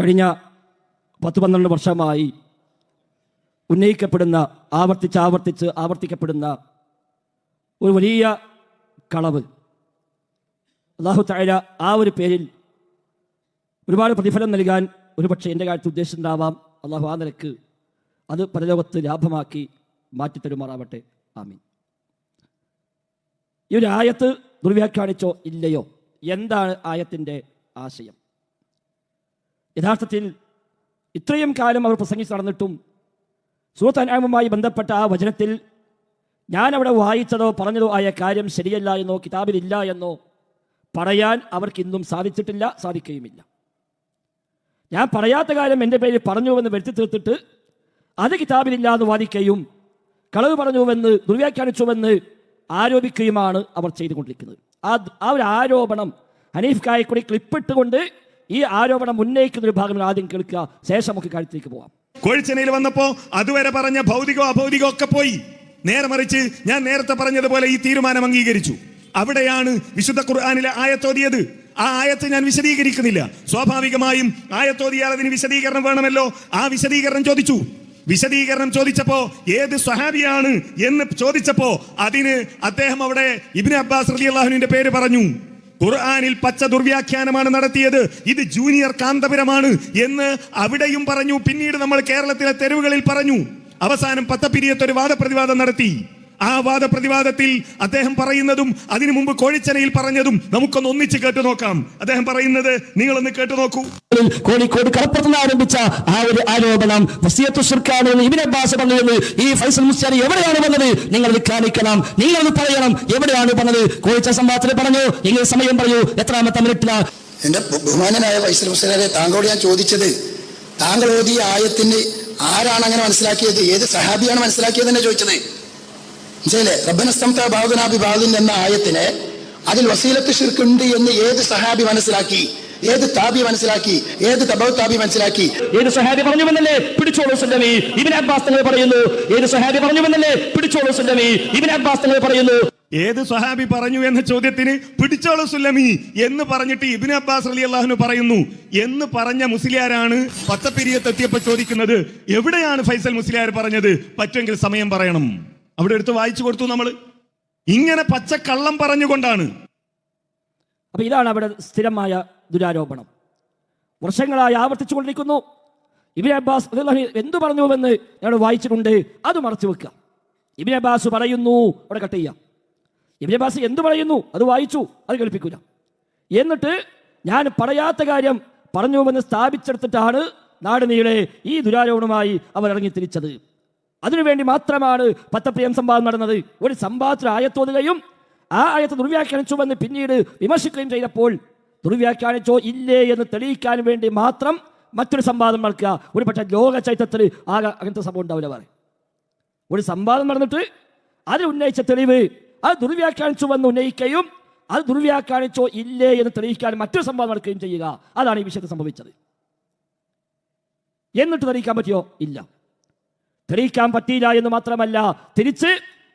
കഴിഞ്ഞ പത്ത് പന്ത്രണ്ട് വർഷമായി ഉന്നയിക്കപ്പെടുന്ന ആവർത്തിച്ച് ആവർത്തിച്ച് ആവർത്തിക്കപ്പെടുന്ന ഒരു വലിയ കളവ്. അള്ളാഹു താഴ ആ ഒരു പേരിൽ ഒരുപാട് പ്രതിഫലം നൽകാൻ ഒരുപക്ഷെ എന്റെ കാര്യത്തിൽ ഉദ്ദേശിച്ചിട്ടുണ്ടാവാം. അള്ളാഹു ആ നിലയ്ക്ക് അത് പരലോകത്ത് ലാഭമാക്കി മാറ്റിത്തരുമാറാവട്ടെ. ആമീൻ. ഈ ഒരു ആയത്ത് ദുർവ്യാഖ്യാനിച്ചോ ഇല്ലയോ? എന്താണ് ആയത്തിന്റെ ആശയം? യഥാർത്ഥത്തിൽ ഇത്രയും കാലം അവർ പ്രസംഗിച്ച് നടന്നിട്ടും സൂറത്ത് അനാമുമായി ബന്ധപ്പെട്ട ആ വചനത്തിൽ ഞാൻ അവിടെ വായിച്ചതോ പറഞ്ഞതോ ആയ കാര്യം ശരിയല്ല എന്നോ കിതാബിലില്ല എന്നോ പറയാൻ അവർക്ക് ഇന്നും സാധിച്ചിട്ടില്ല സാധിക്കുകയുമില്ല. ഞാൻ പറയാത്ത കാര്യം എന്റെ പേരിൽ പറഞ്ഞുവെന്ന് വരുത്തി തീർത്തിട്ട് അത് കിതാബിലില്ല എന്ന് വാദിക്കുകയും കളവ് പറഞ്ഞുവെന്ന് ദുർവ്യാഖ്യാനിച്ചുവെന്ന് ആരോപിക്കുകയുമാണ് അവർ ചെയ്തുകൊണ്ടിരിക്കുന്നത്. ആ ആ ഒരു ആരോപണം ഹനീഫ് കായക്കുടി ക്ലിപ്പിട്ടുകൊണ്ട് ഈ ആരോപണം ഉന്നയിക്കുന്ന ഒരു ഭാഗം ആദ്യം കേൾക്കുക. ശേഷം നമുക്ക് കാര്യത്തിലേക്ക് പോവാം. കോഴിച്ചനയിൽ വന്നപ്പോ അതുവരെ പറഞ്ഞ ഭൗതികോ അഭൗതികോ ഒക്കെ പോയി. നേരെ മറിച്ച് ഞാൻ നേരത്തെ പറഞ്ഞതുപോലെ ഈ തീരുമാനം അംഗീകരിച്ചു. അവിടെയാണ് വിശുദ്ധ ഖുർആാനിലെ ആയത്തോതിയത്. ആ ആയത്ത് ഞാൻ വിശദീകരിക്കുന്നില്ല. സ്വാഭാവികമായും ആയത്തോതിയാൽ അതിന് വിശദീകരണം വേണമല്ലോ. ആ വിശദീകരണം ചോദിച്ചു. വിശദീകരണം ചോദിച്ചപ്പോ ഏത് സ്വഹാബിയാണ് എന്ന് ചോദിച്ചപ്പോ അതിന് അദ്ദേഹം അവിടെ ഇബിന് അബ്ബാസ് റലി അള്ളാഹുവിന്റെ പേര് പറഞ്ഞു. ഖുർആാനിൽ പച്ച ദുർവ്യാഖ്യാനമാണ് നടത്തിയത്. ഇത് ജൂനിയർ കാന്തപുരമാണ് എന്ന് അവിടെയും പറഞ്ഞു. പിന്നീട് നമ്മൾ കേരളത്തിലെ തെരുവുകളിൽ പറഞ്ഞു. അവസാനം പത്തപ്പിരിയത്തൊരു വാദപ്രതിവാദം നടത്തി. ആ വാദപ്രതിവാദത്തിൽ അദ്ദേഹം പറയുന്നതും അതിനു മുമ്പ് കോഴിച്ചനയിൽ പറഞ്ഞതും നമുക്കൊന്ന് ഒന്നിച്ച് കേട്ടു നോക്കാം. അദ്ദേഹം പറയുന്നത് നിങ്ങളൊന്ന് കേട്ടു നോക്കൂ. കോഴിക്കോട് കടപ്പുറത്ത് നിന്ന് ആരംഭിച്ച ആ ഒരു ആരോപണം ഇബിൻ അബ്ബാസ് പറഞ്ഞത് ഈ ഫൈസൽ മുസ്താരി എവിടെയാണ് വന്നത്? നിങ്ങൾ കാണിക്കണം. നിങ്ങൾ പറയണം. എവിടെയാണ് പറഞ്ഞത് കോഴിച്ച സംഭവത്തിൽ പറഞ്ഞു. നിങ്ങൾ സമയം പറയൂ എത്രാമത്തെ മിനിറ്റിലാ? എന്റെ ബഹു- ബഹുമാനനായ ഫൈസൽ മുസ്ലിനെ താങ്കളോട് ഞാൻ ചോദിച്ചത് താങ്കൾ ഓതിയ ആയത്തിന് ആരാണ് അങ്ങനെ മനസ്സിലാക്കിയത്? ഏത് സഹാബിയാണ് മനസ്സിലാക്കിയത് എന്നെ ചോദിച്ചത്? മനസ്സിലെ റബ്ബനസ്തംത ബാദിൻ എന്ന ആയത്തിന് അതിൽ വസീലത്ത് ഷിർക്കുണ്ട് എന്ന് ഏത് സഹാബി മനസ്സിലാക്കി? ഏത് താബി മനസ്സിലാക്കി? ഏത് തബവ് താബി മനസ്സിലാക്കി? ഏത് സഹാബി പറഞ്ഞു വന്നല്ലേ പിടിച്ചോളൂ സുന്നമി ഇബിൻ അബ്ബാസ് തങ്ങൾ പറയുന്നു. ഏത് സഹാബി പറഞ്ഞു വന്നല്ലേ പിടിച്ചോളൂ സുന്നമി ഇബിൻ അബ്ബാസ് തങ്ങൾ പറയുന്നു. ഏത് സഹാബി പറഞ്ഞു എന്ന ചോദ്യത്തിന് പിടിച്ചോളൂ സുല്ലമി എന്ന് പറഞ്ഞിട്ട് ഇബിൻ അബ്ബാസ് അലി അള്ളാഹുന് പറയുന്നു. എന്ന് പറഞ്ഞ മുസ്ലിയാരാണ് പത്തപ്പിരിയത്തെത്തിയപ്പോൾ ചോദിക്കുന്നത് എവിടെയാണ് ഫൈസൽ മുസ്ലിയാർ പറഞ്ഞത്? പറ്റുമെങ്കിൽ സമയം പറയണം. അവിടെ എടുത്ത് വായിച്ചു കൊടുത്തു നമ്മൾ ഇങ്ങനെ പച്ച പച്ചക്കള്ളം പറഞ്ഞുകൊണ്ടാണ്. അപ്പൊ ഇതാണ് അവിടെ സ്ഥിരമായ ദുരാരോപണം. വർഷങ്ങളായി ആവർത്തിച്ചുകൊണ്ടിരിക്കുന്നു. ഇബിൻ അബ്ബാസ് എന്തു പറഞ്ഞുവെന്ന് ഞങ്ങൾ വായിച്ചിട്ടുണ്ട്. അത് മറച്ചു വെക്കുക. ഇബിൻ അബ്ബാസ് പറയുന്നു അവിടെ കട്ട് ചെയ്യാം. ഇബിൻ അബ്ബാസ് എന്തു പറയുന്നു? അത് വായിച്ചു അത് കേൾപ്പിക്കൂല. എന്നിട്ട് ഞാൻ പറയാത്ത കാര്യം പറഞ്ഞുവെന്ന് സ്ഥാപിച്ചെടുത്തിട്ടാണ് നാടിനീടെ ഈ ദുരാരോപണമായി അവർ ഇറങ്ങി തിരിച്ചത് അതിനുവേണ്ടി മാത്രമാണ് പത്തപ്രിയം സംവാദം നടന്നത്. ഒരു സംവാദത്തിൽ ആയത്തോതുകയും ആ ആയത്ത് ദുർവ്യാഖ്യാനിച്ചുവെന്ന് പിന്നീട് വിമർശിക്കുകയും ചെയ്തപ്പോൾ ദുർവ്യാഖ്യാനിച്ചോ ഇല്ലേ എന്ന് തെളിയിക്കാൻ വേണ്ടി മാത്രം മറ്റൊരു സംവാദം നടക്കുക. ഒരു പക്ഷേ ലോക ചൈത്യത്തിൽ ആകെ അങ്ങനത്തെ സംഭവം ഉണ്ടാവില്ല പറയും. ഒരു സംവാദം നടന്നിട്ട് അതിൽ ഉന്നയിച്ച തെളിവ് അത് ദുർവ്യാഖ്യാനിച്ചുവെന്ന് ഉന്നയിക്കുകയും അത് ദുർവ്യാഖ്യാനിച്ചോ ഇല്ലേ എന്ന് തെളിയിക്കാൻ മറ്റൊരു സംവാദം നടക്കുകയും ചെയ്യുക. അതാണ് ഈ വിഷയത്തിൽ സംഭവിച്ചത്. എന്നിട്ട് തെളിയിക്കാൻ പറ്റിയോ? ഇല്ല. തെളിയിക്കാൻ പറ്റിയില്ല എന്ന് മാത്രമല്ല തിരിച്ച്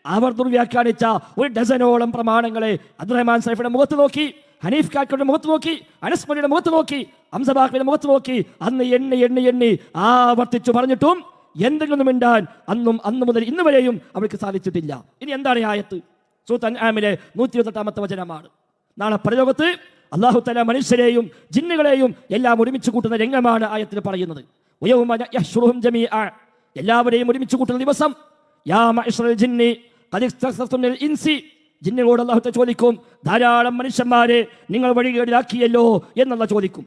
അവർ ദുർവ്യാഖ്യാനിച്ച ഒരു ഡസനോളം പ്രമാണങ്ങളെ അബ്ദുറഹ്മാൻ സൈഫിയുടെ മുഖത്ത് നോക്കി ഹനീഫ് കാക്കയുടെ മുഖത്ത് നോക്കി അനസ്മരിയുടെ മുഖത്ത് നോക്കി അംസബാഖിയുടെ മുഖത്ത് നോക്കി അന്ന് എണ്ണി എണ്ണി എണ്ണി ആവർത്തിച്ചു പറഞ്ഞിട്ടും എന്തെങ്കിലും മിണ്ടാൻ അന്നും അന്ന് മുതൽ ഇന്ന് വരെയും അവർക്ക് സാധിച്ചിട്ടില്ല. ഇനി എന്താണ് ഈ ആയത്ത്? സൂത്തൻ ആമിലെ നൂറ്റി ഇരുപത്തെട്ടാമത്തെ വചനമാണ്. നാളെ പ്രലോകത്ത് അള്ളാഹു തല മനുഷ്യരെയും ജിന്നുകളെയും എല്ലാം ഒരുമിച്ച് കൂട്ടുന്ന രംഗമാണ് ആയത്തിൽ പറയുന്നത്. ഉയവും ജമീ. എല്ലാവരെയും ഒരുമിച്ച് കൂട്ടുന്ന ദിവസം യാ ജിന്നി ഇൻസി ജിന്നുകളോട് അള്ളാഹു ചോദിക്കും ധാരാളം മനുഷ്യന്മാരെ നിങ്ങൾ വഴികേടിലാക്കിയല്ലോ എന്നുള്ള ചോദിക്കും.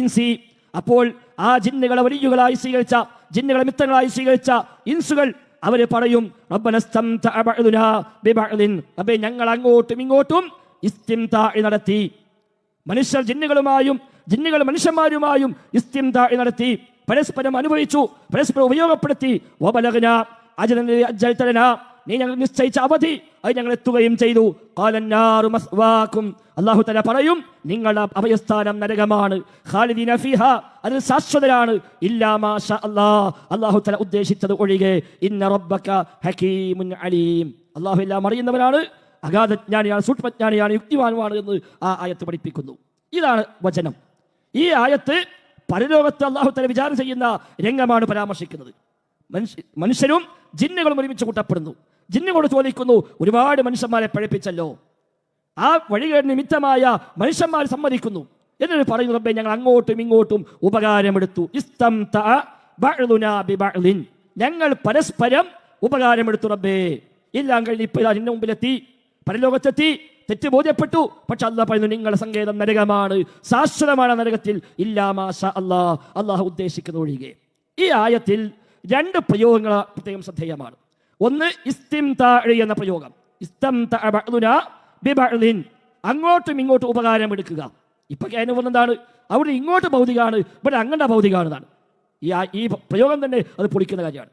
ഇൻസി അപ്പോൾ ആ ജിന്നുകളെ വലിയുകളായി സ്വീകരിച്ച ജിന്നുകളെ മിത്രങ്ങളായി സ്വീകരിച്ച ഇൻസുകൾ അവർ പറയും അപ്പൊ ഞങ്ങൾ അങ്ങോട്ടും ഇങ്ങോട്ടും നടത്തി. മനുഷ്യർ ജിന്നുകളുമായും ജിന്നുകൾ മനുഷ്യന്മാരുമായും നടത്തി. പരസ്പരം അനുഭവിച്ചു പരസ്പരം ഉപയോഗപ്പെടുത്തി. അജലന നീ ഞങ്ങൾ നിശ്ചയിച്ച അവധി അത് ഞങ്ങൾ എത്തുകയും ചെയ്തു. അള്ളാഹു തആല പറയും നിങ്ങളുടെ അഭയസ്ഥാനം നരകമാണ്. ഫിഹ അതിൽ ശാശ്വതരാണ്. ഇല്ലാ തല ഉദ്ദേശിച്ചത് ഒഴികെ ഇന്ന റബ്ബക ഹകീമുൻ അലീം. അല്ലാഹു എല്ലാം അറിയുന്നവനാണ് അഗാധജ്ഞാനിയാണ് സൂക്ഷ്മജ്ഞാനിയാണ് യുക്തിവാനുമാണ് എന്ന് ആ ആയത്ത് പഠിപ്പിക്കുന്നു. ഇതാണ് വചനം. ഈ ആയത്ത് പരലോകത്ത് അള്ളാഹു തല വിചാരം ചെയ്യുന്ന രംഗമാണ് പരാമർശിക്കുന്നത്. മനുഷ്യ മനുഷ്യരും ജിന്നുകളും ഒരുമിച്ച് കൂട്ടപ്പെടുന്നു. ജിന്നുകളോട് ചോദിക്കുന്നു ഒരുപാട് മനുഷ്യന്മാരെ പഴപ്പിച്ചല്ലോ. ആ വഴികേട് നിമിത്തമായ മനുഷ്യന്മാർ സമ്മതിക്കുന്നു. എന്നിട്ട് പറയുന്നു റബ്ബെ ഞങ്ങൾ അങ്ങോട്ടും ഇങ്ങോട്ടും ഉപകാരമെടുത്തു. ഇസ്തം. ഞങ്ങൾ പരസ്പരം ഉപകാരമെടുത്തു റബ്ബേ. എല്ലാം കഴിഞ്ഞ് ഇപ്പൊ നിന്റെ മുമ്പിലെത്തി പരലോകത്തെത്തി. തെറ്റ് ബോധ്യപ്പെട്ടു. പക്ഷെ അല്ല പറയുന്നു നിങ്ങളുടെ സങ്കേതം നരകമാണ്. ശാശ്വതമാണ് നരകത്തിൽ. ഇല്ലാമാശ അല്ലാ അള്ളാഹു ഉദ്ദേശിക്കുന്ന ഒഴികെ. ഈ ആയത്തിൽ രണ്ട് പ്രയോഗങ്ങൾ പ്രത്യേകം ശ്രദ്ധേയമാണ്. ഒന്ന് ഇസ്തിം എന്ന പ്രയോഗം. ഇസ്തം. അങ്ങോട്ടും ഇങ്ങോട്ടും ഉപകാരം എടുക്കുക. ഇപ്പൊ കേനുവൻ എന്താണ് അവിടെ ഇങ്ങോട്ട് ഭൗതികമാണ് ഇവിടെ അങ്ങോട്ട് ഭൗതികമാണെന്നാണ് ഈ ഈ പ്രയോഗം തന്നെ അത് പൊളിക്കുന്ന കാര്യമാണ്.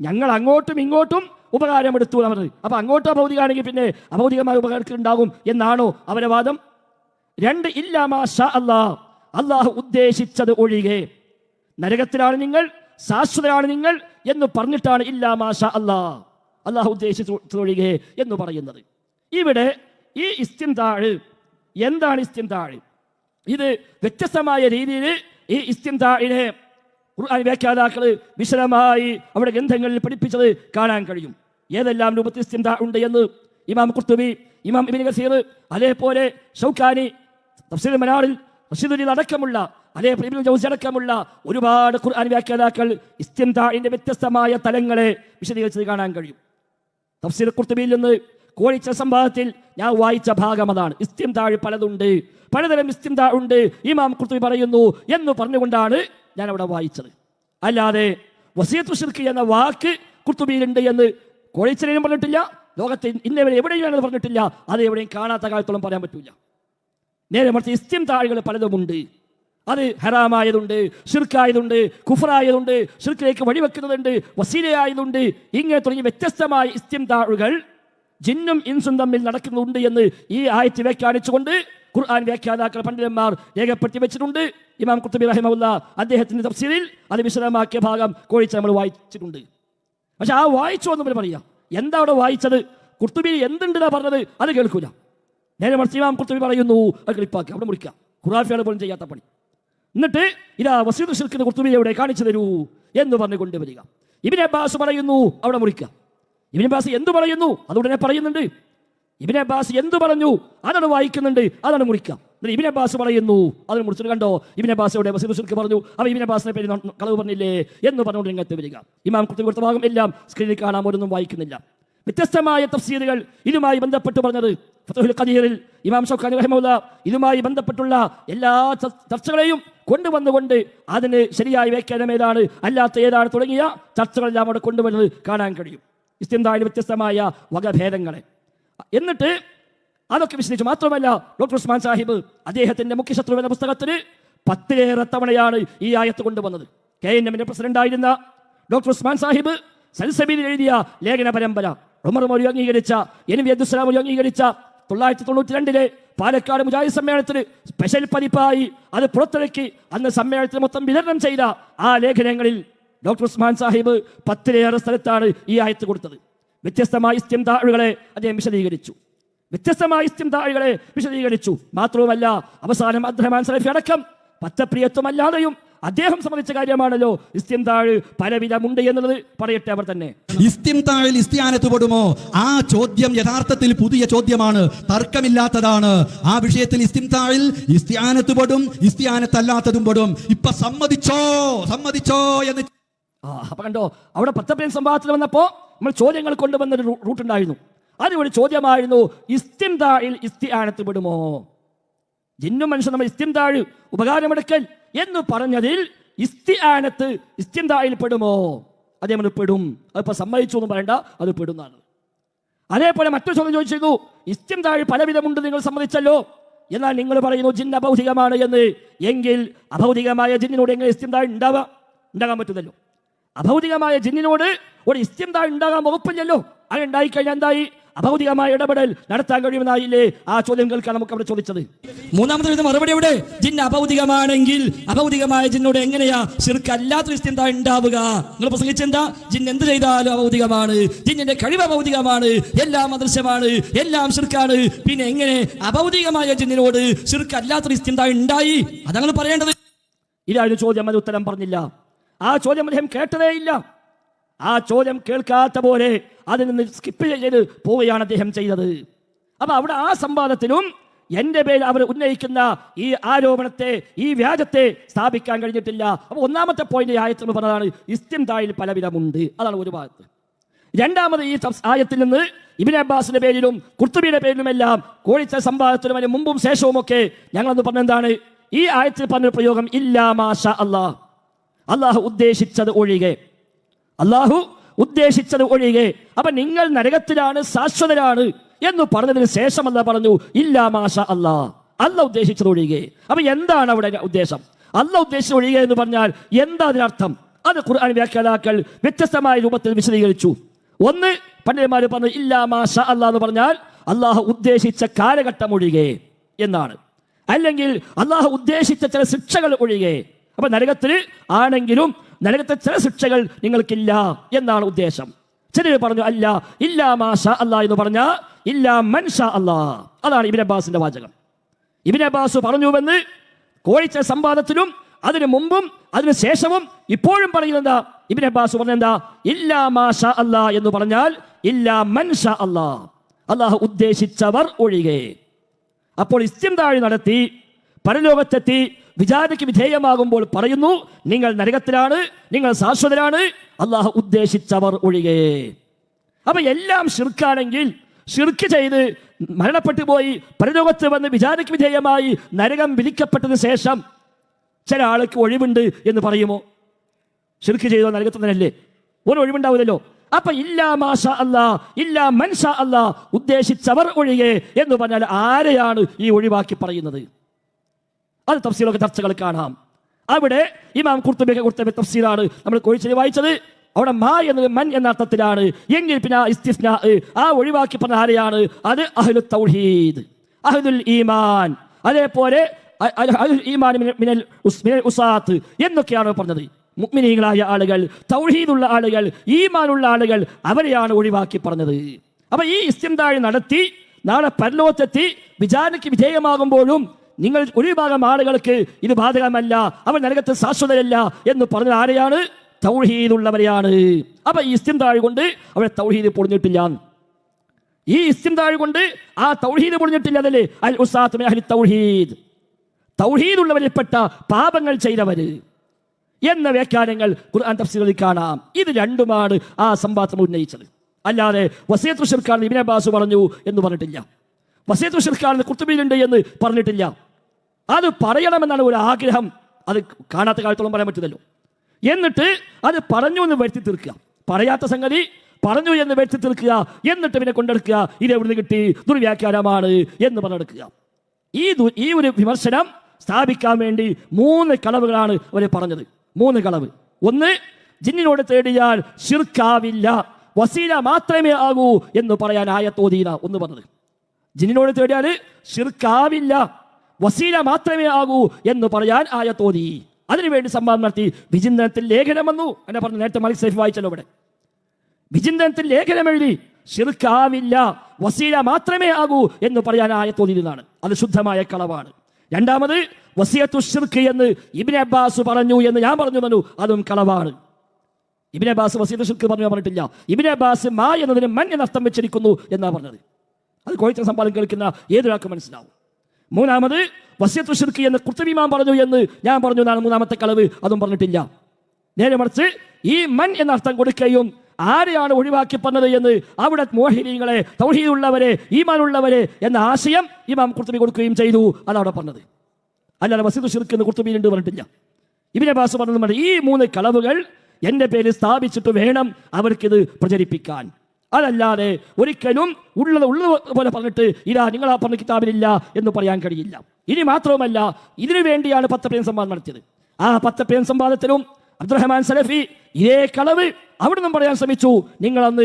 ഞങ്ങൾ അങ്ങോട്ടും ഇങ്ങോട്ടും ഉപകാരം എടുത്തു എന്ന് പറഞ്ഞത് അപ്പൊ അങ്ങോട്ട് ഭൗതികമാണെങ്കിൽ പിന്നെ അഭൗതികമായ ഉപകാരത്തിൽ ഉണ്ടാകും എന്നാണോ അവരെ വാദം? രണ്ട് ഇല്ലാമാ ഷാ അല്ലാ അള്ളാഹു ഉദ്ദേശിച്ചത് ഒഴികെ. നരകത്തിലാണ് നിങ്ങൾ ശാശ്വതരാണ് നിങ്ങൾ എന്ന് പറഞ്ഞിട്ടാണ് ഇല്ലാമാ ഷാ അല്ലാ അള്ളാഹു ഉദ്ദേശിച്ചത് ഒഴികെ എന്ന് പറയുന്നത്. ഇവിടെ ഈ ഇസ്തിന്താഴ് എന്താണ് ഇസ്തിന്താഴ് ഇത് വ്യത്യസ്തമായ രീതിയിൽ ഈ ഇസ്തിന്താഴിനെ ഖുർആൻ വ്യാഖ്യാതാക്കൾ വിശദമായി അവരുടെ ഗ്രന്ഥങ്ങളിൽ പഠിപ്പിച്ചത് കാണാൻ കഴിയും. ഏതെല്ലാം രൂപത്തിൽ ചിന്ത ഉണ്ട് എന്ന് ഇമാം കുർത്തുബി ഇമാം ഇബിൻ ഗസീർ അതേപോലെ ഷൗഖാനി തഫ്സീർ മനാറിൽ റഷീദുൽ അടക്കമുള്ള അതേ ഇബ്നുൽ ജൗസി അടക്കമുള്ള ഒരുപാട് ഖുർആൻ വ്യാഖ്യാതാക്കൾ ഇസ്തിന്താഴിന്റെ വ്യത്യസ്തമായ തലങ്ങളെ വിശദീകരിച്ചത് കാണാൻ കഴിയും. തഫ്സീർ കുർത്തുബിയിൽ നിന്ന് കോഴിച്ച സംഭവത്തിൽ ഞാൻ വായിച്ച ഭാഗം അതാണ്. ഇസ്തിംതാഴ് പലതുണ്ട്. പലതരം ഇസ്തിംതാ ഉണ്ട്. ഇമാം കുർത്തുബി പറയുന്നു എന്ന് പറഞ്ഞുകൊണ്ടാണ് ഞാൻ അവിടെ വായിച്ചത്. അല്ലാതെ വസീത്തു ഷിർക്ക് എന്ന വാക്ക് കുർത്തുബിയിലുണ്ട് എന്ന് കോഴിച്ചിലും പറഞ്ഞിട്ടില്ല ലോകത്തെ ഇന്നവരെ എവിടെയും പറഞ്ഞിട്ടില്ല അത് എവിടെയും കാണാത്ത കാലത്തോളം പറയാൻ പറ്റില്ല നേരെ മറിച്ച് ഇസ്തിം താഴുകൾ പലതുമുണ്ട്. അത് ഹറാമായതുണ്ട് ഷിർക്കായതുണ്ട് കുഫറായതുണ്ട് ഷിർക്കിലേക്ക് വഴിവെക്കുന്നതുണ്ട് വസീലയായതുണ്ട്. ഇങ്ങനെ തുടങ്ങി വ്യത്യസ്തമായ ഇസ്തിം താഴുകൾ ജിന്നും ഇൻസും തമ്മിൽ നടക്കുന്നുണ്ട് എന്ന് ഈ ആയത്ത് വ്യാഖ്യാനിച്ചുകൊണ്ട് ഖുർആൻ വ്യാഖ്യാതാക്കൾ പണ്ഡിതന്മാർ രേഖപ്പെടുത്തി വെച്ചിട്ടുണ്ട്. ഇമാം കുത്തബി റഹിമുല്ല അദ്ദേഹത്തിന്റെ തഫ്സീലിൽ അത് വിശദമാക്കിയ ഭാഗം കോഴിച്ച് നമ്മൾ വായിച്ചിട്ടുണ്ട്. പക്ഷെ ആ വായിച്ചു എന്ന് പറയാം. എന്താ അവിടെ വായിച്ചത്? കുർത്തുബി എന്തുണ്ടെന്നാ പറഞ്ഞത്? അത് കേൾക്കൂല. നേരെ മറിച്ച് ഇമാം കുർത്തുബി പറയുന്നു അത് ക്ലിപ്പാക്കി. അവിടെ മുറിക്കാം. ഖുറാഫിയാണ് പോലും ചെയ്യാത്ത പണി. എന്നിട്ട് ഇതാ വസീദ് ഷിർക്കിന് കുർത്തുബി എവിടെ കാണിച്ചു തരൂ എന്ന് പറഞ്ഞു കൊണ്ടുവരിക ഇബിൻ അബ്ബാസ് പറയുന്നു അവിടെ മുറിക്കാം. ഇബിൻ അബ്ബാസ് എന്ത് പറയുന്നു? അതുടനെ പറയുന്നുണ്ട്. ഇബിൻ അബ്ബാസ് എന്ത് പറഞ്ഞു? അതാണ് വായിക്കുന്നുണ്ട്. അതാണ് മുറിക്കാം. എന്നിട്ട് ഇബിൻ അബ്ബാസ് പറയുന്നു. അതിന് മുറിച്ചിട്ട് കണ്ടോ? ഇബിൻ അബ്ബാസ് ഇവിടെ വസീദ് പറഞ്ഞു അവ ഇബിൻ അബ്ബാസിനെ പേര് കളവ് പറഞ്ഞില്ലേ? എന്ന് പറഞ്ഞുകൊണ്ട് രംഗത്ത് വരിക. ഇമാം കുർത്തുബി കൊടുത്ത ഭാഗം എല്ലാം സ്ക്രീനിൽ കാണാൻ ഒരൊന്നും വായിക്കുന്നില്ല. വ്യത്യസ്തമായ തഫ്സീലുകൾ ഇതുമായി ബന്ധപ്പെട്ട് പറഞ്ഞത്. ഫത്തുൽ ഖദീറിൽ ഇമാം ഷൗഖാനി റഹിമുള്ള ഇതുമായി ബന്ധപ്പെട്ടുള്ള എല്ലാ ചർച്ചകളെയും കൊണ്ടുവന്നുകൊണ്ട് അതിന് ശരിയായ വ്യാഖ്യാനം ഏതാണ്? അല്ലാത്ത ഏതാണ്? തുടങ്ങിയ ചർച്ചകളെല്ലാം അവിടെ കൊണ്ടുവരുന്നത് കാണാൻ കഴിയും. ഇസ്തിന്തായ വ്യത്യസ്തമായ വകഭേദങ്ങളെ. എന്നിട്ട് അതൊക്കെ വിശദിച്ചു മാത്രമല്ല ഡോക്ടർ ഉസ്മാൻ സാഹിബ് അദ്ദേഹത്തിന്റെ മുഖ്യശത്രു എന്ന പുസ്തകത്തിന് പത്തിലേറെ തവണയാണ് ഈ ആയത്ത് കൊണ്ടുവന്നത്. കെ എൻ എമ്മിന്റെ പ്രസിഡന്റായിരുന്ന ഡോക്ടർ ഉസ്മാൻ സാഹിബ് സൽസബീൽ എഴുതിയ ലേഖന പരമ്പര ഉമർ മൊഴി അംഗീകരിച്ച എൻ വി അബ്ദുസ്ലാം മൊഴി അംഗീകരിച്ച തൊള്ളായിരത്തി തൊണ്ണൂറ്റി രണ്ടിലെ പാലക്കാട് മുജാഹിദ് സമ്മേളനത്തിന് സ്പെഷ്യൽ പതിപ്പായി അത് പുറത്തിറക്കി അന്ന് സമ്മേളനത്തിൽ മൊത്തം വിതരണം ചെയ്ത ആ ലേഖനങ്ങളിൽ ഡോക്ടർ ഉസ്മാൻ സാഹിബ് പത്തിലേറെ സ്ഥലത്താണ് ഈ ആയത്ത് കൊടുത്തത്. വ്യത്യസ്തമായ ഇസ്തിംതാഴുകളെ അദ്ദേഹം വിശദീകരിച്ചു. വ്യത്യസ്തമായ ഇസ്തിംതാഴുകളെ വിശദീകരിച്ചു. മാത്രവുമല്ല അവസാനം അബ്ദുറഹ്മാൻ സലഫി അടക്കം പച്ചപ്രിയത്വമല്ലാതെയും അദ്ദേഹം സംബന്ധിച്ച കാര്യമാണല്ലോ ഇസ്തിംതാഴ് പലവിധമുണ്ട് എന്നുള്ളത് പറയട്ടെ അവർ തന്നെ. ഇസ്തിംതാഴിൽ ഇസ്തിയാനത്ത് പെടുമോ? ആ ചോദ്യം യഥാർത്ഥത്തിൽ പുതിയ ചോദ്യമാണ്. തർക്കമില്ലാത്തതാണ്. ആ വിഷയത്തിൽ ഇസ്തിംതാഴിൽ ഇസ്തിയാനത്ത് പെടും ഇസ്തിയാനത്തല്ലാത്തതും പെടും. ഇപ്പൊ സമ്മതിച്ചോ? സമ്മതിച്ചോ എന്ന് ആ അപ്പൊ കണ്ടോ അവിടെ പത്തപ്രിയൻ സംഭവത്തിൽ വന്നപ്പോ നമ്മൾ ചോദ്യങ്ങൾ കൊണ്ടുവന്നൊരു റൂട്ട് ഉണ്ടായിരുന്നു. അതിനൊരു ചോദ്യമായിരുന്നു ഇസ്തിംതാഴിൽ ഇസ്തിയാനത്ത് പെടുമോ ജിന്നും മനുഷ്യൻ നമ്മൾ ഇസ്തിംതാഴ് ഉപകാരമെടുക്കൽ എന്ന് പറഞ്ഞതിൽ ഇസ്തിയാനത്ത് ഇസ്തിംതാഴിൽ പെടുമോ? അതേ നമ്മൾ പെടും. അതിപ്പോ സമ്മതിച്ചു എന്ന് പറയണ്ട അത് പെടുന്നതാണ്. അതേപോലെ മറ്റൊരു ചോദ്യം ചോദിച്ചിരുന്നു ഇസ്തിംതാഴ് പലവിധമുണ്ട് നിങ്ങൾ സമ്മതിച്ചല്ലോ? എന്നാൽ നിങ്ങൾ പറയുന്നു ജിൻ അഭൗതികമാണ് എന്ന്. എങ്കിൽ അഭൗതികമായ ജിന്നിനോട് എങ്ങനെ ഇസ്തിംതാഴ് ഉണ്ടാവാം? ഉണ്ടാകാൻ പറ്റുന്നല്ലോ അഭൗതികമായ ജിന്നിനോട് ഒരു ഇസ്തിംതാഴ് ഉണ്ടാകാൻ വകുപ്പില്ലല്ലോ. അങ്ങനെ ഉണ്ടായിക്കഴിഞ്ഞാൽ എന്തായി? അഭൗതികമായ ഇടപെടൽ നടത്താൻ കഴിയുമെന്നായില്ലേ ആ ചോദ്യം കേൾക്കാൻ നമുക്ക് അവിടെ ചോദിച്ചത്. മൂന്നാമത്തെ വിധം മറുപടി എവിടെ? ജിന്ന അഭൗതികമാണെങ്കിൽ അഭൗതികമായ ജിന്നോട് എങ്ങനെയാ ശിർക്ക് അല്ലാത്ത എന്താ ഉണ്ടാവുക? നിങ്ങൾ പ്രസംഗിച്ചെന്താ ജിൻ എന്ത് ചെയ്താലും അഭൗതികമാണ്. ജിന്നിന്റെ കഴിവ് അഭൗതികമാണ്. എല്ലാം അദൃശ്യമാണ്. എല്ലാം ശിർക്കാണ്. പിന്നെ എങ്ങനെ അഭൗതികമായ ജിന്നിനോട് ശിർക്ക് അല്ലാത്ത എന്താ ഉണ്ടായി? അതാണ് പറയേണ്ടത്. ഇതായിരുന്നു ചോദ്യം അത് ഉത്തരം പറഞ്ഞില്ല. ആ ചോദ്യം അദ്ദേഹം കേട്ടതേ ഇല്ല. ആ ചോദ്യം കേൾക്കാത്ത പോലെ അതിൽ നിന്ന് സ്കിപ്പ് ചെയ്ത് പോവുകയാണ് അദ്ദേഹം ചെയ്തത്. അപ്പൊ അവിടെ ആ സംവാദത്തിലും എന്റെ പേര് അവർ ഉന്നയിക്കുന്ന ഈ ആരോപണത്തെ ഈ വ്യാജത്തെ സ്ഥാപിക്കാൻ കഴിഞ്ഞിട്ടില്ല. അപ്പൊ ഒന്നാമത്തെ പോയിന്റ് ആയത്തിൽ പറഞ്ഞതാണ് ഇസ്തിംതായിൽ പലവിധമുണ്ട്. അതാണ് ഒരു ഭാഗത്ത്. രണ്ടാമത് ഈ ആയത്തിൽ നിന്ന് ഇബിൻ അബ്ബാസിന്റെ പേരിലും കുർത്തുബിയുടെ പേരിലുമെല്ലാം കോഴിച്ച സംവാദത്തിലും അതിന് മുമ്പും ശേഷവും ഒക്കെ ഞങ്ങളന്ന് പറഞ്ഞെന്താണ് ഈ ആയത്തിൽ പറഞ്ഞ പ്രയോഗം ഇല്ലാ മാഷ അള്ളാഹ് അള്ളാഹു ഉദ്ദേശിച്ചത് ഒഴികെ. അള്ളാഹു ഉദ്ദേശിച്ചത് ഒഴികെ. അപ്പൊ നിങ്ങൾ നരകത്തിലാണ് ശാശ്വതരാണ് എന്ന് പറഞ്ഞതിന് ശേഷം അല്ല പറഞ്ഞു ഇല്ലാ മാഷ അല്ലാ അല്ല ഉദ്ദേശിച്ചത് ഒഴികെ. അപ്പൊ എന്താണ് അവിടെ ഉദ്ദേശം? അല്ല ഉദ്ദേശിച്ചത് ഒഴികെ എന്ന് പറഞ്ഞാൽ എന്താ അതിനർത്ഥം? അത് ഖുർആൻ വ്യാഖ്യാതാക്കൾ വ്യത്യസ്തമായ രൂപത്തിൽ വിശദീകരിച്ചു. ഒന്ന് പണ്ഡിതന്മാർ പറഞ്ഞു ഇല്ലാ മാഷ അല്ല എന്ന് പറഞ്ഞാൽ അള്ളാഹു ഉദ്ദേശിച്ച കാലഘട്ടം ഒഴികെ എന്നാണ്. അല്ലെങ്കിൽ അള്ളാഹു ഉദ്ദേശിച്ച ചില ശിക്ഷകൾ ഒഴികെ. അപ്പൊ നരകത്തിൽ ആണെങ്കിലും നരകത്തെ ചില ശിക്ഷകൾ നിങ്ങൾക്കില്ല എന്നാണ് ഉദ്ദേശം. ചിലർ പറഞ്ഞു അല്ല ഇല്ലാ മാഷ അല്ല എന്ന് പറഞ്ഞ ഇല്ലാ മൻഷ അല്ല. അതാണ് ഇബിൻ അബ്ബാസിന്റെ വാചകം. ഇബിൻ അബ്ബാസ് പറഞ്ഞുവെന്ന് കോഴിച്ച സംവാദത്തിലും അതിനു മുമ്പും അതിനു ശേഷവും ഇപ്പോഴും പറയുന്നത് ഇബിൻ അബ്ബാസ് പറഞ്ഞെന്താ ഇല്ലാ മാഷ അല്ല എന്ന് പറഞ്ഞാൽ ഇല്ലാ മൻഷ അല്ല. അള്ളാഹു ഉദ്ദേശിച്ചവർ ഒഴികെ. അപ്പോൾ ഇസ്തിംതാഴി നടത്തി പരലോകത്തെത്തി വിചാരണയ്ക്ക് വിധേയമാകുമ്പോൾ പറയുന്നു നിങ്ങൾ നരകത്തിലാണ് നിങ്ങൾ ശാശ്വതരാണ് അള്ളാഹു ഉദ്ദേശിച്ചവർ ഒഴികെ. അപ്പൊ എല്ലാം ശിർക്കാണെങ്കിൽ ശിർക്ക് ചെയ്ത് മരണപ്പെട്ടു പോയി പരലോകത്ത് വന്ന് വിചാരണയ്ക്ക് വിധേയമായി നരകം വിധിക്കപ്പെട്ടതിന് ശേഷം ചില ആൾക്ക് ഒഴിവുണ്ട് എന്ന് പറയുമോ? ശിർക്ക് ചെയ്തോ നരകത്തിൽ തന്നെയല്ലേ ഒരു ഒഴിവുണ്ടാവില്ലല്ലോ. അപ്പൊ ഇല്ലാ മാഷ അല്ല ഇല്ലാ മൻഷ അല്ല ഉദ്ദേശിച്ചവർ ഒഴികെ എന്ന് പറഞ്ഞാൽ ആരെയാണ് ഈ ഒഴിവാക്കി പറയുന്നത്? അത് തഫ്സീലൊക്കെ ചർച്ചകൾ കാണാം. അവിടെ ഇമാം കുർത്തുബിയൊക്കെ കുർത്തുബി തഫ്സീലാണ് നമ്മൾ കോഴിച്ചത് വായിച്ചത്. അവിടെ മാ എന്നത് മൻ എന്ന അർത്ഥത്തിലാണ്. എങ്കിൽ പിന്നെ ഇസ്തിസ്ന ആ ഒഴിവാക്കി പറഞ്ഞ ആരെയാണ്? അത് അഹ്ലു തൗഹീദ് അഹ്ലുൽ ഈമാൻ. അതേപോലെ മിനൽ- മിനൽ ഉസ്- ഉസാത്ത് എന്നൊക്കെയാണ് പറഞ്ഞത്. മുഗ്മിനീകളായ ആളുകൾ തൗഹീദുള്ള ആളുകൾ ഈമാനുള്ള ആളുകൾ അവരെയാണ് ഒഴിവാക്കി പറഞ്ഞത്. അപ്പൊ ഈ ഇസ്തിന്താഴ് നടത്തി നാളെ പരലോത്തെത്തി വിചാരണയ്ക്ക് വിധേയമാകുമ്പോഴും നിങ്ങൾ ഒരു ഭാഗം ആളുകൾക്ക് ഇത് ബാധകമല്ല അവർ നരകത്ത് ശാശ്വതരല്ല എന്ന് പറഞ്ഞ ആരെയാണ്? തൗഹീദുള്ളവരെയാണ്. അപ്പൊ ഈ ഇസ്തിംതാഴ് കൊണ്ട് അവരെ തൗഹീദ് പൊളിഞ്ഞിട്ടില്ല. ഈ ഇസ്തിം ഇസ്തിംതാഴ് കൊണ്ട് ആ തൗഹീദ് പൊളിഞ്ഞിട്ടില്ല അതല്ലേ? അൽ ഉസാത്ത് അഹ്ലി തൗഹീദ്. തൗഹീദുള്ളവരിൽപ്പെട്ട പാപങ്ങൾ ചെയ്തവര്. എന്ന വ്യാഖ്യാനങ്ങൾ ഖുർആൻ തഫ്സീറിൽ കാണാം. ഇത് രണ്ടുമാണ് ആ സംവാദം ഉന്നയിച്ചത്. അല്ലാതെ വസീത്ത് ഷിർഖാൻ ഇബിൻ അബ്ബാസ് പറഞ്ഞു എന്ന് പറഞ്ഞിട്ടില്ല. വസീത്ത് ഷിർഖാൻ കുത്തുബിയിലുണ്ട് എന്ന് പറഞ്ഞിട്ടില്ല. അത് പറയണമെന്നാണ് ഒരു ആഗ്രഹം. അത് കാണാത്ത കാലത്തോളം പറയാൻ പറ്റില്ലല്ലോ എന്നിട്ട് അത് പറഞ്ഞു എന്ന് വരുത്തി തീർക്കുക. പറയാത്ത സംഗതി പറഞ്ഞു എന്ന് വരുത്തി തീർക്കുക. എന്നിട്ട് പിന്നെ കൊണ്ടെടുക്കുക. ഇത് എവിടുന്ന് കിട്ടി? ദുർവ്യാഖ്യാനമാണ് എന്ന് പറഞ്ഞെടുക്കുക. ഈ ഈ ഒരു വിമർശനം സ്ഥാപിക്കാൻ വേണ്ടി മൂന്ന് കളവുകളാണ് അവർ പറഞ്ഞത്. മൂന്ന് കളവ്. ഒന്ന് ജിന്നിനോട് തേടിയാൽ ഷിർക്കാവില്ല വസീല മാത്രമേ ആകൂ എന്ന് പറയാൻ ആയത്തോതീന ഒന്ന് പറഞ്ഞത്. ജിന്നിനോട് തേടിയാൽ ഷിർക്കാവില്ല വസീല മാത്രമേ ആകൂ എന്ന് പറയാൻ ആയ തോതി അതിനുവേണ്ടി സംവാദം നടത്തി. വിചിന്തനത്തിൽ ലേഖനം വന്നു. എന്നെ പറഞ്ഞു നേരത്തെ മലിക് സൈഫ് വായിച്ചല്ലോ ഇവിടെ. വിചിന്തനത്തിൽ ലേഖനം എഴുതി ഷിർക്കാവില്ല വസീല മാത്രമേ ആകൂ എന്ന് പറയാൻ ആയ തോന്നിയിരുന്നാണ് അത് ശുദ്ധമായ കളവാണ്. രണ്ടാമത് വസിയത്തു ഷിർക്ക് എന്ന് ഇബിൻ അബ്ബാസ് പറഞ്ഞു എന്ന് ഞാൻ പറഞ്ഞു വന്നു. അതും കളവാണ്. ഇബിൻ അബ്ബാസ് വസീത്ത് ഷിർക്ക് പറഞ്ഞു പറഞ്ഞിട്ടില്ല. ഇബിൻ അബ്ബാസ് മാ എന്നതിന് മൻ നഷ്ടം വെച്ചിരിക്കുന്നു എന്നാണ് പറഞ്ഞത്. അത് കോഴിച്ച സമ്പാദം കേൾക്കുന്ന ഏതൊരാൾക്ക് മനസ്സിലാവും. മൂന്നാമത് വസ്യത്വ ഷിർക്ക് എന്ന് കുർത്തബിമാൻ പറഞ്ഞു എന്ന് ഞാൻ പറഞ്ഞു. എന്നാണ് മൂന്നാമത്തെ കളവ്. അതും പറഞ്ഞിട്ടില്ല. നേരെ മറിച്ച് ഈ മൻ എന്ന അർത്ഥം കൊടുക്കുകയും ആരെയാണ് ഒഴിവാക്കി പറഞ്ഞത് എന്ന് അവിടെ മോഹിനികളെ തൗഹീദുള്ളവരെ ഈമാനുള്ളവരെ എന്ന ആശയം ഇമാം കുർത്തുബി കൊടുക്കുകയും ചെയ്തു. അതവിടെ പറഞ്ഞത്. അല്ലാതെ വസീദ് ഷിർക്ക് എന്ന് കുർത്തുബിയിലുണ്ട് പറഞ്ഞിട്ടില്ല. ഇബിനെ ബാസ് പറഞ്ഞത് ഈ മൂന്ന് കളവുകൾ എന്റെ പേര് സ്ഥാപിച്ചിട്ട് വേണം അവർക്കിത് പ്രചരിപ്പിക്കാൻ. അതല്ലാതെ ഒരിക്കലും ഉള്ളത് ഉള്ളത് പോലെ പറഞ്ഞിട്ട് ഇതാ നിങ്ങൾ ആ പറഞ്ഞ കിതാബിലില്ല എന്ന് പറയാൻ കഴിയില്ല. ഇനി മാത്രവുമല്ല ഇതിനു വേണ്ടിയാണ് പത്ത് പേൻ സംവാദം നടത്തിയത്. ആ പത്ത് പേൻ സംവാദത്തിലും അബ്ദുറഹ്മാൻ സലഫി ഇതേ കളവ് അവിടെ നിന്നും പറയാൻ ശ്രമിച്ചു. നിങ്ങൾ അന്ന്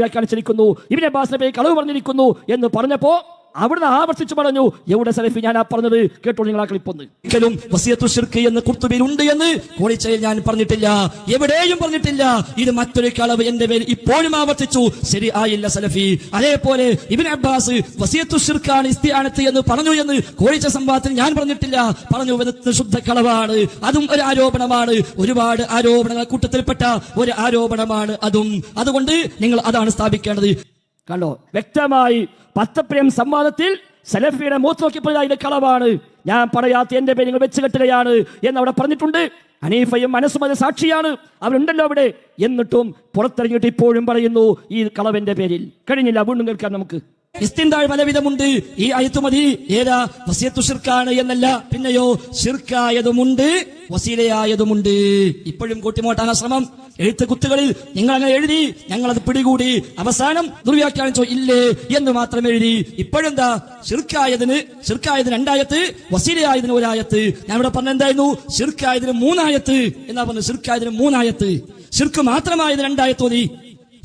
വ്യാഖ്യാനിച്ചിരിക്കുന്നു ഇവിടെ പേര് കളവ് പറഞ്ഞിരിക്കുന്നു എന്ന് പറഞ്ഞപ്പോ അവിടുന്ന് ആവർത്തിച്ച് പറഞ്ഞു എവിടെ സലഫി ഞാൻ ആ പറഞ്ഞത്? കേട്ടോ നിങ്ങൾ ആ ക്ലിപ്പൊന്ന് ഒരിക്കലും വസിയത്തു ഷിർക്ക് എന്ന് കുർത്തുബിൽ ഉണ്ട് എന്ന് കോളിച്ചയിൽ ഞാൻ പറഞ്ഞിട്ടില്ല. എവിടെയും പറഞ്ഞിട്ടില്ല. ഇത് മറ്റൊരു കളവ് എന്റെ പേര് ഇപ്പോഴും ആവർത്തിച്ചു. ശരി ആയില്ല സലഫി. അതേപോലെ ഇബിൻ അബ്ബാസ് വസിയത്തു ഷിർക്കാണ് ഇസ്തിയാനത്ത് എന്ന് പറഞ്ഞു എന്ന് കോഴിച്ച സംഭവത്തിൽ ഞാൻ പറഞ്ഞിട്ടില്ല. പറഞ്ഞു ശുദ്ധ കളവാണ്. അതും ഒരു ആരോപണമാണ്. ഒരുപാട് ആരോപണങ്ങൾ കൂട്ടത്തിൽപ്പെട്ട ഒരു ആരോപണമാണ് അതും. അതുകൊണ്ട് നിങ്ങൾ അതാണ് സ്ഥാപിക്കേണ്ടത്. കണ്ടോ? വ്യക്തമായി പത്തപ്രിയം സംവാദത്തിൽ സലഫിയുടെ മൂത്ത് നോക്കിപ്പോയത് കളവാണ്. ഞാൻ പറയാത്ത എന്റെ പേര് നിങ്ങൾ വെച്ച് കെട്ടുകയാണ് എന്ന് അവിടെ പറഞ്ഞിട്ടുണ്ട്. അനീഫയും മനസ്സും അത് സാക്ഷിയാണ്. അവരുണ്ടല്ലോ അവിടെ. എന്നിട്ടും പുറത്തിറങ്ങിയിട്ട് ഇപ്പോഴും പറയുന്നു ഈ കളവന്റെ പേരിൽ. കഴിഞ്ഞില്ല വീണ്ടും കേൾക്കാം നമുക്ക്. ഇസ്തിന്താഴ് പലവിധമുണ്ട്. ഈ അയത്തു മതി. ഏതാ? വസിയത്തു ഷിർക്കാണ് എന്നല്ല. പിന്നെയോ ഷിർക്കായതുമുണ്ട് വസീലയായതുമുണ്ട്. ഇപ്പോഴും കൂട്ടിമോട്ടാണ് ശ്രമം. എഴുത്ത് കുത്തുകളിൽ നിങ്ങൾ അങ്ങനെ എഴുതി ഞങ്ങൾ അത് പിടികൂടി അവസാനം ദുർവ്യാഖ്യാനിച്ചോ ഇല്ലേ എന്ന് മാത്രം എഴുതി. ഇപ്പോഴെന്താ? ഷിർക്കായതിന് ഷിർക്കായതിന് രണ്ടായത്ത് വസീലയായതിന് ഒരായത്ത്. ഞാൻ ഇവിടെ പറഞ്ഞ എന്തായിരുന്നു? ഷിർക്കായതിന് മൂന്നായത്ത്. എന്നാ പറഞ്ഞു ഷിർക്കായതിന് മൂന്നായത്ത്. ഷിർക്ക് മാത്രമായത് രണ്ടായത്ത് മതി.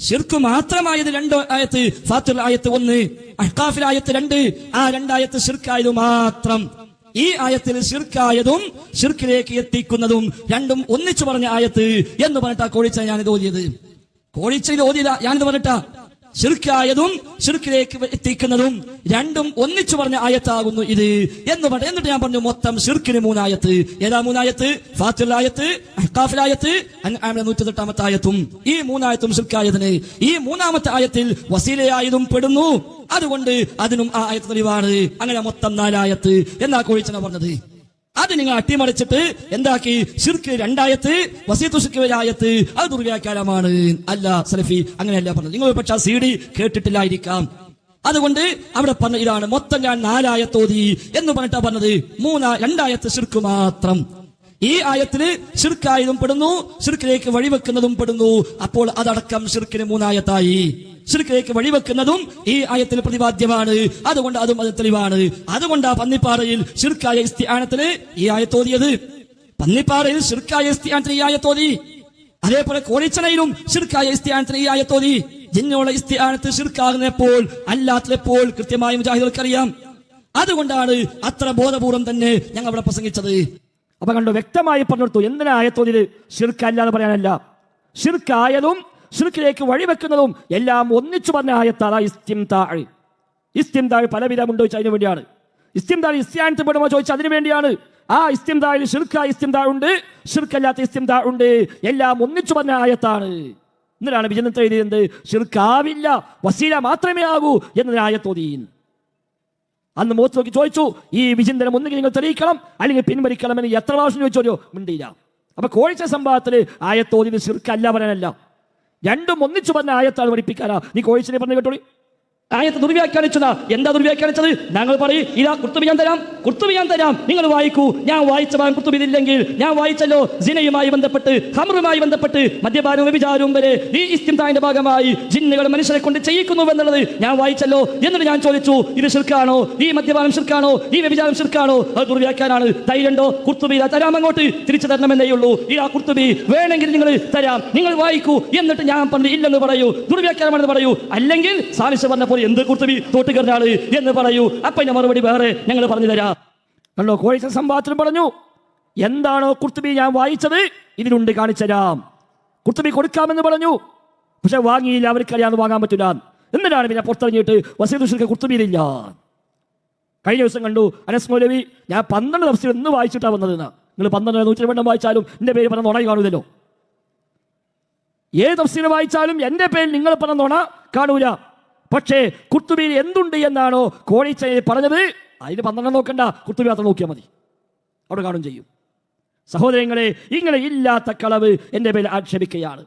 ഷിർക്ക് മാത്രമായത് രണ്ട് ആയത്ത്. ഫാത്തുൽ ആയത്ത് ഒന്ന് അഹ്കാഫിൽ ആയത്ത് രണ്ട്. ആ രണ്ടായത്ത് ഷിർക്കായത് മാത്രം. ഈ ആയത്തിൽ ശിർക്കായതും ശിർക്കിലേക്ക് എത്തിക്കുന്നതും രണ്ടും ഒന്നിച്ചു പറഞ്ഞ ആയത്ത് എന്ന് പറഞ്ഞിട്ടാ കോഴിച്ച ഞാനിത് ഓതിയത്. കോഴിച്ചയിൽ ഓതിയില്ല ഞാനിത് പറഞ്ഞിട്ടാ. ശിർക്കായതും ശിർക്കിലേക്ക് എത്തിക്കുന്നതും രണ്ടും ഒന്നിച്ചു പറഞ്ഞ ആയത്താകുന്നു ഇത് എന്ന് പറഞ്ഞു എന്നിട്ട് ഞാൻ പറഞ്ഞു മൊത്തം ശിർക്കിന് മൂന്നായത്ത്. ഏതാ മൂന്നായത്ത്? ഫാത്തുൽ ആയത്ത് അഹ്കാഫിലായത്ത് അൻആമിലെ നൂറ്റിത്തെട്ടാമത്തെ ആയത്തും ഈ മൂന്നായത്തും ഷിർക്കായതിന് ഈ മൂന്നാമത്തെ ആയത്തിൽ വസീലയായതും പെടുന്നു. അതുകൊണ്ട് അതിനും ആ ആയത്ത് തെളിവാണ്. അങ്ങനെ മൊത്തം നാലായത്ത് എന്നാ കോഴിച്ചന പറഞ്ഞത്. അത് നിങ്ങൾ അട്ടിമറിച്ചിട്ട് എന്താക്കി? ഷിർക്ക് രണ്ടായത്ത് വസീത്തു ഷിർക്ക് ആയത്ത് അത് ദുർവ്യാഖ്യാനമാണ്. അല്ല സലഫി അങ്ങനെയല്ല പറഞ്ഞത്. നിങ്ങൾ പക്ഷെ സി ഡി കേട്ടിട്ടില്ലായിരിക്കാം. അതുകൊണ്ട് അവിടെ പറഞ്ഞ ഇതാണ്. മൊത്തം ഞാൻ നാലായത്തോതി എന്ന് പറഞ്ഞിട്ടാ പറഞ്ഞത്. മൂന്നാ രണ്ടായത്ത് ഷിർക്ക് മാത്രം. ഈ ആയത്തിൽ ഷിർക്കായതും പെടുന്നു ഷിർക്കിലേക്ക് വഴിവെക്കുന്നതും പെടുന്നു. അപ്പോൾ അതടക്കം ഷിർക്കിന് മൂന്നായത്തായി. ഷിർക്കിലേക്ക് വഴിവെക്കുന്നതും ഈ ആയത്തിൽ പ്രതിപാദ്യമാണ്. അതുകൊണ്ട് അതും അത് തെളിവാണ്. അതുകൊണ്ട് ആ പന്നിപ്പാറയിൽ ഷിർക്കായ ഇസ്തിയാനത്തിന് ഈ ആയത്തോതിയത് പന്നിപ്പാറയിൽ ഷിർക്കായ ഇസ്തിയാനത്തിന് ഈ ആയത്തോതി അതേപോലെ കോഴിച്ചനയിലും ഷിർക്കായ ഇസ്തിയാനത്തിന് ഈ ആയത്തോതി ജിന്നോള ഇസ്തിയാനത്ത് ഷിർക്കാകുന്നപ്പോൾ അല്ലാത്തപ്പോൾ കൃത്യമായി മുജാഹിദർക്കറിയാം അതുകൊണ്ടാണ് അത്ര ബോധപൂർവം തന്നെ ഞങ്ങൾ അവിടെ പ്രസംഗിച്ചത്. അപ്പൊ കണ്ടു വ്യക്തമായി പറഞ്ഞെടുത്തു എന്തിനാ ആയത്തോതിൽ എന്ന് പറയാനല്ല? ഷിർക്കായതും ഷിർക്കിലേക്ക് വഴിവെക്കുന്നതും എല്ലാം ഒന്നിച്ചു പറഞ്ഞ ആയത്താണ് ഇസ്തിം താഴ് പലവിധമുണ്ടോ ചോദിച്ചാൽ അതിനു വേണ്ടിയാണ്. ഇസ്തിം താഴ് ഇസ്യാനത്ത് പെടുമോ ചോദിച്ചാൽ അതിനു വേണ്ടിയാണ്. ആ ഇസ്തിം താഴിൽ ഷിർക്ക ഇസ്തിം ഉണ്ട്. ഷിർക്കല്ലാത്ത ഇസ്തിം ഉണ്ട്. എല്ലാം ഒന്നിച്ചു പറഞ്ഞ ആയത്താണ്. എന്നിട്ടാണ് വിജനത്തെ എഴുതിയത്? ഷിർക്കാവില്ല വസീല മാത്രമേ ആകൂ എന്നതിനായ ആയത്തോതിയും അന്ന് മുഖത്ത് നോക്കി ചോദിച്ചു ഈ വിചിന്തനം ഒന്നുകിൽ നിങ്ങൾ തെളിയിക്കണം അല്ലെങ്കിൽ പിൻവലിക്കണം എന്ന് എത്ര പ്രാവശ്യം ചോദിച്ചോ മിണ്ടിയില്ല. അപ്പൊ കോഴിച്ച സംഭവത്തിൽ ആയത്തോതിന് ശിർക്കല്ല പറയാനല്ല രണ്ടും ഒന്നിച്ചു പറഞ്ഞ ആയത്താണ് പഠിപ്പിക്കാനാ. നീ കോഴിച്ചിനെ പറഞ്ഞു കേട്ടോളി. ആയത്ത് ദുർവ്യാഖ്യാനിച്ചതാ. എന്താ ദുർവ്യാഖ്യാനിച്ചത്? ഞങ്ങൾ പറയും ഇതാ കുർത്തുബി ഞാൻ തരാം കുർത്തുബി ഞാൻ തരാം. നിങ്ങൾ വായിക്കൂ. ഞാൻ വായിച്ച ഭാഗം കുർത്തുബി ഇല്ലെങ്കിൽ ഞാൻ വായിച്ചല്ലോ. ജിനയുമായി ബന്ധപ്പെട്ട് ഹമറുമായി ബന്ധപ്പെട്ട് മദ്യപാനവും വ്യഭിചാരവും വരെ ഈ ഇസ്തിംതാന്റെ ഭാഗമായി ജിന്നുകൾ മനുഷ്യരെ കൊണ്ട് ചെയ്യിക്കുന്നു എന്നുള്ളത് ഞാൻ വായിച്ചല്ലോ എന്നിട്ട് ഞാൻ ചോദിച്ചു. ഇത് ശിർക്കാണോ? ഈ മദ്യപാനം ശിർക്കാണോ? ഈ വ്യഭിചാരം ശിർക്കാണോ? അത് ദുർവ്യാഖ്യാനാണ്. തൈരണ്ടോ കുർത്തുബി ഇതാ തരാം അങ്ങോട്ട്. തിരിച്ചു തരണമെന്നേ ഉള്ളൂ. ഈ ആ കുർത്തുബി. വേണമെങ്കിൽ നിങ്ങൾ തരാം. നിങ്ങൾ വായിക്കൂ. എന്നിട്ട് ഞാൻ പറഞ്ഞു ഇല്ലെന്ന് പറയൂ. ദുർവ്യാഖ്യാനമാണെന്ന് പറയൂ. അല്ലെങ്കിൽ സാലിസ് പറഞ്ഞ പോലെ എന്ത് കുർത്തവി തോട്ട് കറിഞ്ഞാൾ എന്ന് പറയൂ. അപ്പൊ ഞാൻ മറുപടി വേറെ ഞങ്ങൾ പറഞ്ഞു തരാം. കണ്ടോ കോഴിച്ച സംഭാഷണം പറഞ്ഞു. എന്താണോ കുർത്തുബി ഞാൻ വായിച്ചത് ഇതിലുണ്ട് കാണിച്ചരാം കുർത്തുബി കൊടുക്കാമെന്ന് പറഞ്ഞു. പക്ഷെ വാങ്ങിയില്ല അവർക്ക് അറിയാതെ വാങ്ങാൻ പറ്റില്ല എന്നിട്ടാണ് പിന്നെ പുറത്തിറങ്ങിയിട്ട് വസീദ് കുർത്തുബിയിലില്ല? കഴിഞ്ഞ ദിവസം കണ്ടു അനസ് മൗലവി ഞാൻ പന്ത്രണ്ട് ദിവസം ഇന്ന് വായിച്ചിട്ടാണ് വന്നതെന്ന് നിങ്ങൾ പന്ത്രണ്ട് നൂറ്റി രണ്ടെണ്ണം വായിച്ചാലും എന്റെ പേര് പറഞ്ഞ നുണയും കാണൂലല്ലോ. ഏത് തഫ്സീർ വായിച്ചാലും എന്റെ പേര് നിങ്ങൾ പറഞ്ഞ നുണ കാണൂല. പക്ഷേ കുത്തുബിയിൽ എന്തുണ്ട് എന്നാണോ കോഴിച്ചയിൽ പറഞ്ഞത്? അതിന് പന്ത്രണ്ട് നോക്കണ്ട. കുത്തുബി മാത്രം നോക്കിയാൽ മതി. അവിടെ കാണും ചെയ്യും. സഹോദരങ്ങളെ ഇങ്ങനെ ഇല്ലാത്ത കളവ് എന്റെ പേരിൽ ആക്ഷേപിക്കുകയാണ്